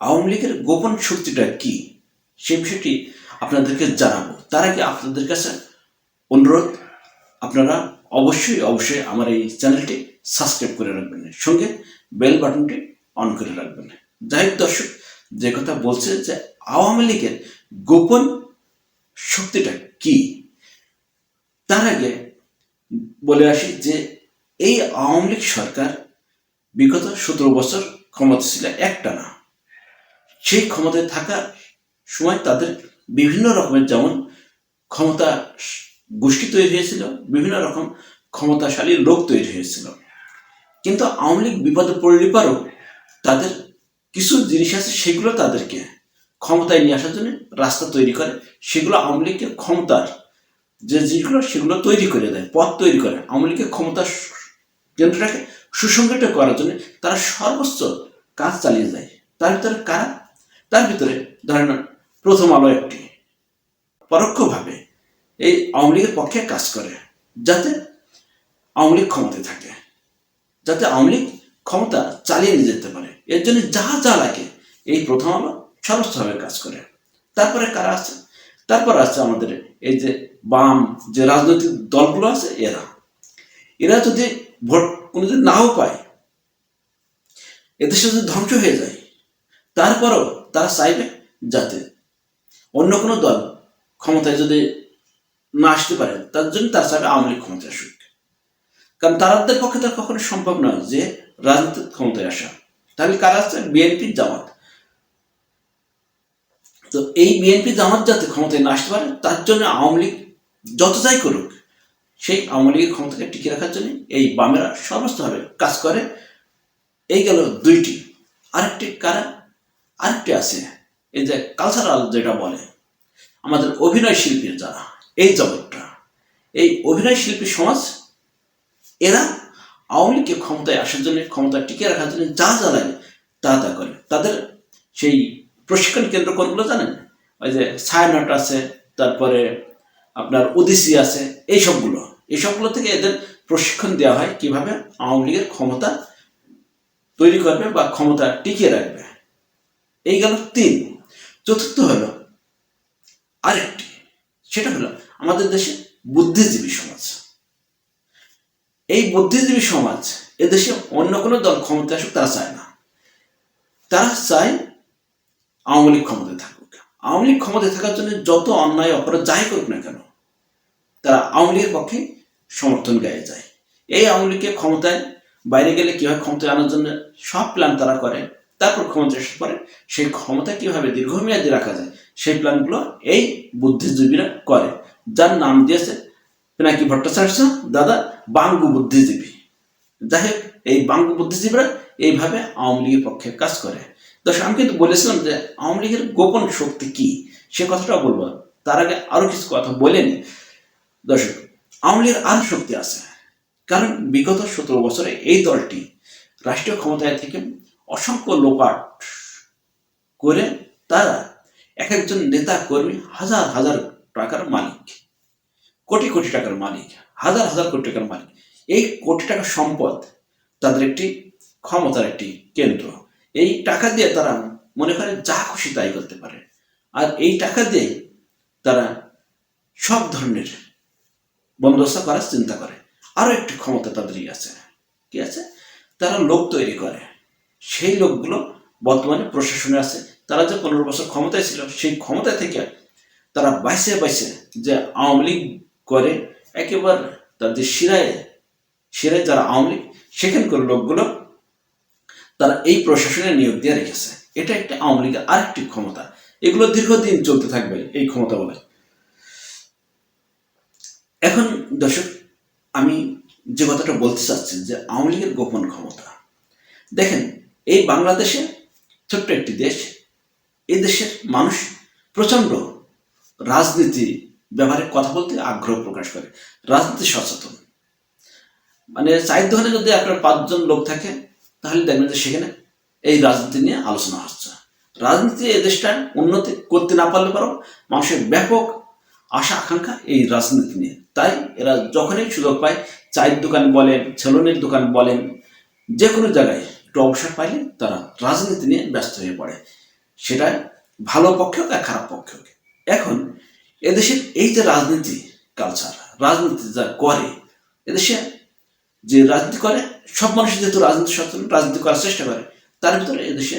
আওয়ামী লীগের গোপন শক্তিটা কি? সে বিষয়টি আপনাদেরকে জানাব। তার আগে আপনাদের কাছে অনুরোধ, আপনারা অবশ্যই অবশ্যই আমার এই চ্যানেলটি সাবস্ক্রাইব করে রাখবেন। সঙ্গে বেল বাটনটি অন করে রাখবেন। যাই হোক দর্শক, যে কথা বলছে যে আওয়ামী লীগের গোপন শক্তিটা কি? তার আগে বলে আসি যে এই আওয়ামী লীগ সরকার বিগত সতেরো বছর ক্ষমতা ছিল একটা না। সেই ক্ষমতায় থাকার সময় তাদের বিভিন্ন রকমের যেমন ক্ষমতা গোষ্ঠী তৈরি হয়েছিল, বিভিন্ন রকম ক্ষমতাশালী লোক তৈরি হয়েছিল। কিন্তু আওয়ামী লীগ বিপদে পড়লে পারও তাদের কিছু জিনিস আছে, সেগুলো তাদেরকে ক্ষমতায় নিয়ে আসার জন্য রাস্তা তৈরি করে। সেগুলো আওয়ামী লীগকে ক্ষমতার যে জিনিসগুলো, সেগুলো তৈরি করে দেয়, পথ তৈরি করে। আওয়ামী লীগের ক্ষমতার কেন্দ্রটাকে সুসংগঠিত করার জন্য তারা সর্বোচ্চ কাজ চালিয়ে যায়। তার ভিতরে কারা? তার ভিতরে ধরেন প্রথম আলো একটি। পরোক্ষভাবে এই আওয়ামী লীগের পক্ষে কাজ করে, যাতে আওয়ামী লীগ ক্ষমতায় থাকে, যাতে আওয়ামী লীগ ক্ষমতা চালিয়ে নিয়ে যেতে পারে। এর জন্য যা যা লাগে এই প্রথম আলো সর্বোচ্চভাবে কাজ করে। তারপরে কারা আছে? তারপর আছে আমাদের এই যে বাম যে রাজনৈতিক দলগুলো আছে, এরা। এরা যদি ভোট কোনোদিন নাও পায়, এদেশে যদি ধ্বংস হয়ে যায়, তারপরও তারা চাইবে যাতে অন্য কোনো দল ক্ষমতায় যদি না আসতে পারে, তার জন্য তার চাইবে আওয়ামী লীগ ক্ষমতায় আসুক। কারণ তাদের পক্ষে তার কখনো সম্ভব নয় যে রাজনীতিক ক্ষমতায় আসা। তাহলে কারা আছে বিএনপি, জামাত। তো এই বিএনপি, জামাত যাতে ক্ষমতায় না আসতে পারে, তার জন্য আওয়ামী লীগ যত যাই করুক, সেই আওয়ামী লীগের ক্ষমতাকে টিকিয়ে রাখার জন্য এই বামেরা সমস্তভাবে কাজ করে। এই গেল দুইটি। আরেকটি কারা? আরেকটি আছে, এই যে কালচারাল যেটা বলে, আমাদের অভিনয় শিল্পীর যারা, এই জগৎটা, এই অভিনয় শিল্পী সমাজ, এরা আওয়ামী লীগকে ক্ষমতায় আসার জন্য, ক্ষমতা টিকিয়ে রাখার জন্য যা যা লাগে, তা তা করে। তাদের সেই প্রশিক্ষণ কেন্দ্র কোনগুলো জানেন? ওই যে ছায়ানট আছে, তারপরে আপনার ওদিসি আছে, এই সবগুলো। এই সবগুলো থেকে এদের প্রশিক্ষণ দেওয়া হয় কীভাবে আওয়ামী লীগের ক্ষমতা তৈরি করবে বা ক্ষমতা টিকিয়ে রাখবে। এই গেল তিন। চতুর্থ হলো আরেকটি। সেটা হলো আমাদের দেশে বুদ্ধিজীবী সমাজ। এই বুদ্ধিজীবী সমাজ এদেশে অন্য কোনো দল ক্ষমতা আসুক, তারা চায় না। তারা চায় আওয়ামী লীগ ক্ষমতায় থাকুক। আওয়ামী লীগ ক্ষমতায় থাকার জন্য যত অন্যায় অপরাধ যাই করুক না কেন, তারা আওয়ামী লীগের পক্ষে সমর্থন গায়ে যায়। এই আওয়ামী লীগকে ক্ষমতায় বাইরে গেলে কীভাবে ক্ষমতায় আনার জন্য সব প্ল্যান তারা করে তারপর ক্ষমতা আসার পরে সেই ক্ষমতা কীভাবে দীর্ঘমেয়াদী রাখা যায়, সেই প্ল্যানগুলো এই বুদ্ধিজীবীরা করে। যার নাম দিয়েছে পিনাকি ভট্টাচার্য, দাদা বাঙ্গু বুদ্ধিজীবী। যাই হোক, এই বাঙ্গু বুদ্ধিজীবীরা এইভাবে আওয়ামী লীগের পক্ষে কাজ করে। দর্শক, আমি কিন্তু বলেছিলাম যে আওয়ামী লীগের গোপন শক্তি কি? সে কথাটাও বলব। তার আগে আরও কিছু কথা বলেনি দর্শক, আওয়ামী লীগের আরও শক্তি আছে। কারণ বিগত সতেরো বছরে এই দলটি রাষ্ট্রীয় ক্ষমতায় থেকে অসংখ্য লোপাট করে তারা এক একজন নেতা কর্মী হাজার হাজার টাকার মালিক, কোটি কোটি টাকার মালিক, হাজার হাজার কোটি টাকার মালিক। এই কোটি টাকার সম্পদ তাদের একটি ক্ষমতার একটি কেন্দ্র। এই টাকা দিয়ে তারা মনে করে যা খুশি তাই করতে পারে। আর এই টাকা দিয়ে তারা সব ধরনের বন্দোবস্ত করার চিন্তা করে। আরও একটি ক্ষমতা তাদেরই আছে। কি আছে? তারা লোক তৈরি করে। সেই লোকগুলো বর্তমানে প্রশাসনে আছে। তারা যে পনেরো বছর ক্ষমতায় ছিল, সেই ক্ষমতা থেকে তারা বাইসে বাইসে যে আওয়ামী লীগ করে, একেবারে তাদের শিরায় শিরায় যারা আওয়ামী লীগ, সেখানকার লোকগুলো তারা এই প্রশাসনে নিয়োগ দিয়ে রেখেছে। এটা একটা আওয়ামী লীগের আরেকটি ক্ষমতা। এগুলো দীর্ঘদিন চলতে থাকবে এই ক্ষমতা বলে। এখন দর্শক, আমি যে কথাটা বলতে চাচ্ছি যে আওয়ামী লীগের গোপন ক্ষমতা। দেখেন এই বাংলাদেশে ছোট্ট একটি দেশ এই দেশের মানুষ প্রচণ্ড রাজনীতি ব্যাপারে কথা বলতে আগ্রহ প্রকাশ করে, রাজনীতি সচেতন। মানে চায়ের দোকানে যদি আপনার পাঁচজন লোক থাকে, তাহলে দেখবেন যে সেখানে এই রাজনীতি নিয়ে আলোচনা হচ্ছে। রাজনীতি এই দেশটা উন্নতি করতে না পারলে পারো, মানুষের ব্যাপক আশা, আকাঙ্ক্ষা এই রাজনীতি নিয়ে। তাই এরা যখনই সুযোগ পায়, চায়ের দোকান বলেন ছেলনের দোকান বলেন যে কোনো জায়গায় একটু অবসর পাইলে তারা রাজনীতি নিয়ে ব্যস্ত হয়ে পড়ে। সেটা ভালো পক্ষ আর খারাপ পক্ষ এখন এদেশের এই যে রাজনীতি কালচার রাজনীতি যা করে, এদেশে যে রাজনীতি করে, সব মানুষ যেহেতু রাজনীতি সচেতন, রাজনীতি করার চেষ্টা করে, তার ভিতরে এদেশে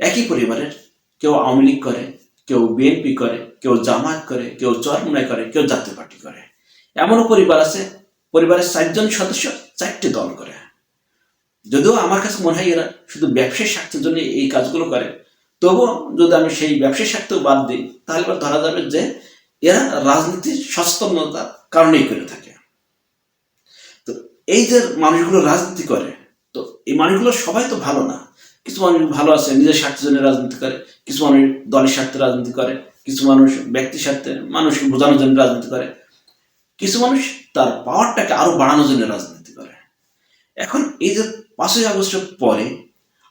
একই পরিবারের কেউ আওয়ামী লীগ করে, কেউ বিএনপি করে, কেউ জামাত করে, কেউ চরমনাই করে, কেউ জাতীয় পার্টি করে। এমনও পরিবার আছে, পরিবারের চারজন সদস্য চারটে দল করে। যদিও আমার কাছে মনে হয় এরা শুধু ব্যবসায়িক স্বার্থের জন্য এই কাজগুলো করে, তবুও যদি আমি সেই ব্যবসায়িক স্বার্থ বাদ দিই, তাহলে ধরা যাবে যে এরা রাজনীতির সচেতনতার কারণেই করে থাকে। তো এই যে মানুষগুলো রাজনীতি করে, তো এই মানুষগুলো সবাই তো ভালো না। কিছু মানুষ ভালো আছে, নিজের স্বার্থের জন্য রাজনীতি করে, কিছু মানুষ দলের স্বার্থে রাজনীতি করে, কিছু মানুষ ব্যক্তি স্বার্থে মানুষকে বোঝানোর জন্য রাজনীতি করে, কিছু মানুষ তার পাওয়ারটাকে আরও বাড়ানোর জন্য রাজনীতি করে। এখন এই যে পাঁচই আগস্টের পরে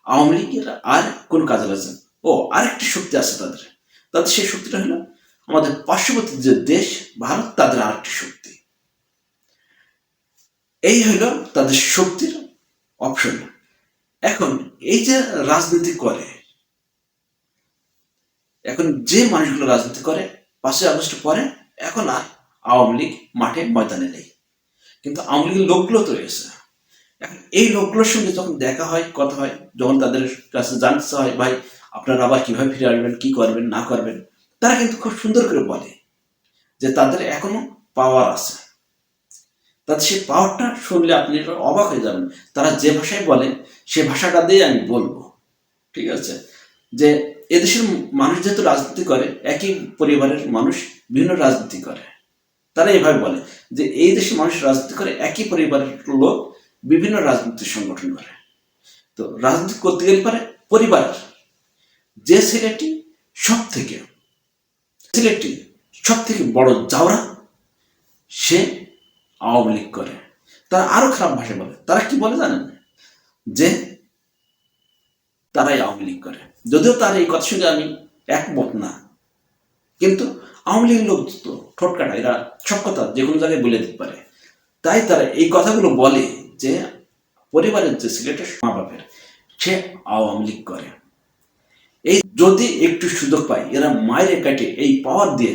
আওয়ামী লীগের আর কোন কাজে লাগছে ও, আরেকটি শক্তি আছে তাদের। তাদের সেই শক্তিটা হলো আমাদের পার্শ্ববর্তী যে দেশ, ভারত, তাদের আরেকটি শক্তি। এই হলো তাদের শক্তির অপশন। এখন এই যে রাজনীতি করে, এখন যে মানুষগুলো রাজনীতি করে, পাঁচই আগস্ট পরে এখন আর আওয়ামী লীগ মাঠে ময়দানে নেই। কিন্তু আওয়ামী লীগের লোকগুলো তো রয়েছে এই লোকগুলোর সঙ্গে যখন দেখা হয়, কথা হয়, যখন তাদের কাছে জানতে হয়, ভাই, আপনারা আবার কীভাবে ফিরে আসবেন, কি করবেন, না করবেন? তারা কিন্তু খুব সুন্দর করে বলে যে তাদের এখনও পাওয়ার আছে। তাদের সেই পাওয়ারটা শুনলে আপনি অবাক হয়ে যাবেন। তারা যে ভাষায় বলে, সে ভাষাটা দিয়ে আমি বলব। ঠিক আছে? যে এদেশের মানুষ যেহেতু রাজনীতি করে, একই পরিবারের মানুষ বিভিন্ন রাজনীতি করে। তারা এভাবে বলে যে এই দেশের মানুষ রাজনীতি করে, একই পরিবারের লোক বিভিন্ন রাজনৈতিক সংগঠন করে। তো রাজনীতি করতে গেলে পারে পরিবারের যে ছেলেটি সব থেকে ছেলেটি সব থেকে বড় জাওরা, সে আওয়ামী লীগ করে। তারা আরও খারাপ ভাষায় বলে। তারা কি বলে জানেন? যে তারাই আওয়ামী লীগ করে। যদিও তার এই কথার সঙ্গে আমি একমত না। কিন্তু আওয়ামী লীগের লোক তো ঠোঁট কাটা। এরা সব কথা যে কোনো জায়গায় বলে দিতে পারে। তাই তারা এই কথাগুলো বলে। যে পরিবারের যে ছেলেটা মা বাপের সে আওয়ামী লীগ করে। এই যদি একটু সুযোগ পায়, এরা মায়ের কাটে এই পাওয়ার দিয়ে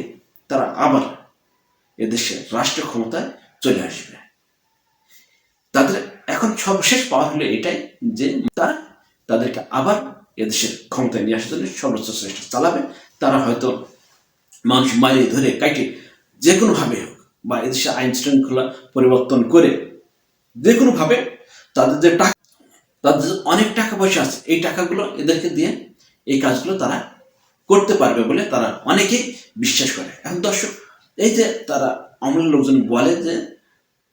তারা আবার এদেশের রাষ্ট্র ক্ষমতায় চলে আসবে। তাদের এখন সর্বশেষ পাওয়ার হলো এটাই যে তারা তাদেরকে আবার এদেশের ক্ষমতায় নিয়ে আসার জন্য সর্বোচ্চ চেষ্টা চালাবে। তারা হয়তো মানুষ মায়ে ধরে কাটে যে কোনোভাবে হোক, বা এদেশে আইন শৃঙ্খলা পরিবর্তন করে যে কোনোভাবে তাদের যে টাকা, তাদের অনেক টাকা পয়সা আছে, এই টাকাগুলো এদেরকে দিয়ে এই কাজগুলো তারা করতে পারবে বলে তারা অনেকেই বিশ্বাস করে। এখন দর্শক, এই যে তারা আওয়ামী লীগ লোকজন বলে যে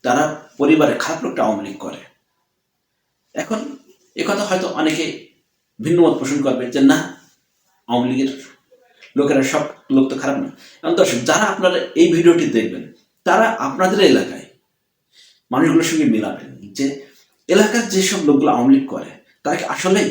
তারা পরিবারে খারাপ লোকটা আওয়ামী করে। এখন কথা হয়তো অনেকে ভিন্ন মত পোষণ করবে যে না, আওয়ামী লীগের লোকেরা সব লোক তো খারাপ না। এখন দর্শক, যারা আপনারা এই ভিডিওটি দেখবেন, তারা আপনাদের এলাকায় মানুষগুলোর সঙ্গে মিলাবেন যে এলাকার যেসব লোকগুলো আওয়ামী লীগ করে, তারা কি আসলেই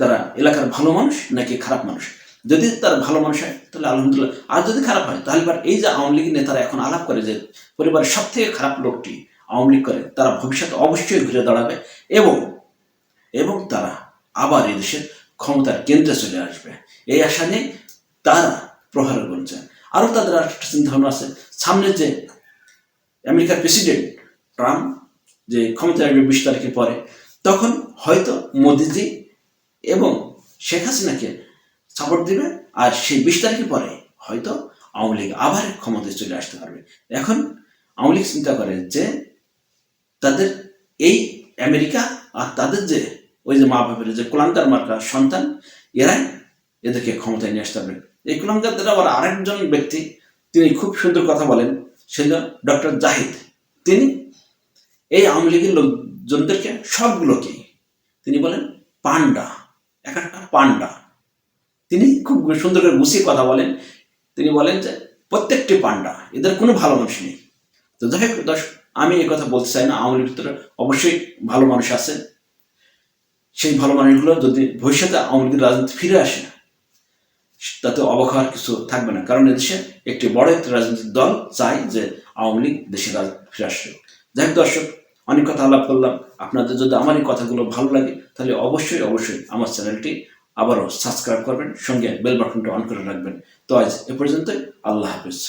তারা এলাকার ভালো মানুষ নাকি খারাপ মানুষ? যদি তারা ভালো মানুষ হয়, তাহলে আলহামদুলিল্লাহ। আর যদি খারাপ হয়, তাহলে এবার এই যে আওয়ামী লীগের নেতারা এখন আলাপ করে যে পরিবারের সব থেকে খারাপ লোকটি আওয়ামী লীগ করে, তারা ভবিষ্যতে অবশ্যই ঘুরে দাঁড়াবে এবং এবং তারা আবার এদেশের ক্ষমতার কেন্দ্রে চলে আসবে। এই আশা নিয়ে তারা প্রহার করছেন আরও তাদের আর একটা চিন্তা ভাবনা আছে। সামনে যে আমেরিকার প্রেসিডেন্ট ট্রাম্প যে ক্ষমতায় আসবে বিশ তারিখের পরে, তখন হয়তো মোদিজি এবং শেখ হাসিনাকে সাপোর্ট দিবে আর সেই বিশ তারিখের পরে হয়তো আওয়ামী লীগ আবার ক্ষমতায় চলে আসতে পারবে। এখন আওয়ামী লীগ চিন্তা করে যে তাদের এই আমেরিকা আর তাদের যে ওই যে মা বাপের যে কুলাঙ্কার মার্কা সন্তান এরাই এদেরকে ক্ষমতায় নিয়ে আসতে পারবে। এই কুলাঙ্কার দ্বারা আবার আরেকজন ব্যক্তি, তিনি খুব সুন্দর কথা বলেন সেটা ডক্টর জাহিদ, তিনি এই আওয়ামী লীগের লোকজনদেরকে সবগুলোকে, তিনি বলেন পান্ডা এক একটা পান্ডা। তিনি খুব সুন্দর করে গুছিয়ে কথা বলেন। তিনি বলেন যে প্রত্যেকটি পান্ডা, এদের কোনো ভালো মানুষ নেই। তো যাই হোক আমি এই কথা বলতে চাই না, আওয়ামী লীগের ভিতরে অবশ্যই ভালো মানুষ আছে। সেই ভালো মানুষগুলো যদি ভবিষ্যতে আওয়ামী লীগের রাজনীতি ফিরে আসে তাতে অবাক হওয়ার কিছু থাকবে না। কারণ এদেশে একটি বড় একটি রাজনৈতিক দল চাই যে আওয়ামী লীগ দেশের ফিরে আসবে যাই দর্শক, অনেক কথা আলাপ করলাম। আপনাদের যদি আমার এই কথাগুলো ভালো লাগে, তাহলে অবশ্যই অবশ্যই আমার চ্যানেলটি আবারও সাবস্ক্রাইব করবেন, সঙ্গে বেল বাটনটা অন করে রাখবেন। তো আজ এ পর্যন্ত আল্লাহ হাফিজ।